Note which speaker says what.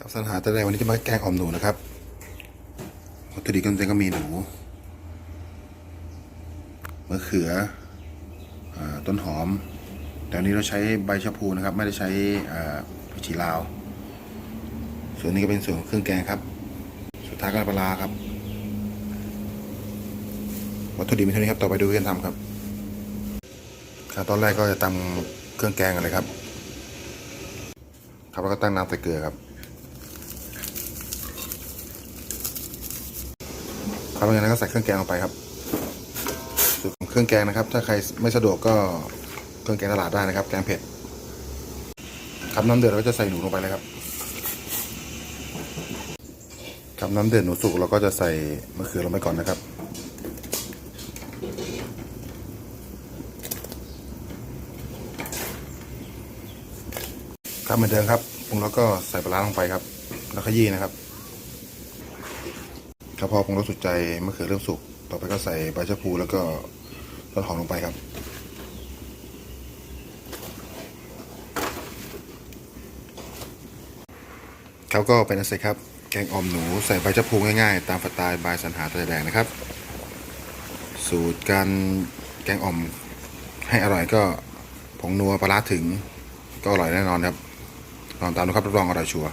Speaker 1: กับสัญหาต่แรกวันนี้จะมาแกงอ่อมหนูนะครับวัตถุดิบก็จะก็มีหนูมะเขืออต้นหอม แต่วันนี้เราใช้ใบชะพูนะครับ ไม่ได้ใช้ผักชีลาว ส่วนนี้ก็เป็นส่วนเครื่องแกงครับ สุดท้ายก็ปลาร้าครับ วัตถุดิบมีเท่านี้ครับ ต่อไปดูวิธีการทำครับครับตอนแรกก็จะตำเครื่องแกงกันเลยครับ ครับแล้วก็ตั้งน้ำใส่เกลือครับ ครับหลังจากนั้นก็ใส่เครื่องแกงลงไปครับสูตรของเครื่องแกงนะครับ ถ้าใครไม่สะดวกก็เครื่องแกงตลาดได้นะครับ แกงเผ็ดครับน้ำเดือดเราก็จะใส่หนูลงไปเลยครับครับน้ำเดือดหนูสุกเราก็จะใส่มะเขือลงไปก่อนนะครับครับเหมือนเดิมครับปรุงแล้วก็ใส่ปลาร้าลงไปครับ แล้วขยี้นะครับ ครับพอปรุงรสสุดใจมะเขือเริ่มสุก ต่อไปก็ใส่ใบชะพูแล้วก็ต้นหอมลงไปครับ เขาก็เป็นอันเสร็จครับ แกงอ่อมหนูใส่ใบชะพูง่ายๆ ตามสไตล์บายสันหาตะแดงนะครับ สูตรการแกงอ่อมให้อร่อยก็ผงนัวปลาร้าถึงก็อร่อยแน่นอนครับลองตามดูครับรับรองอร่อยชัวร์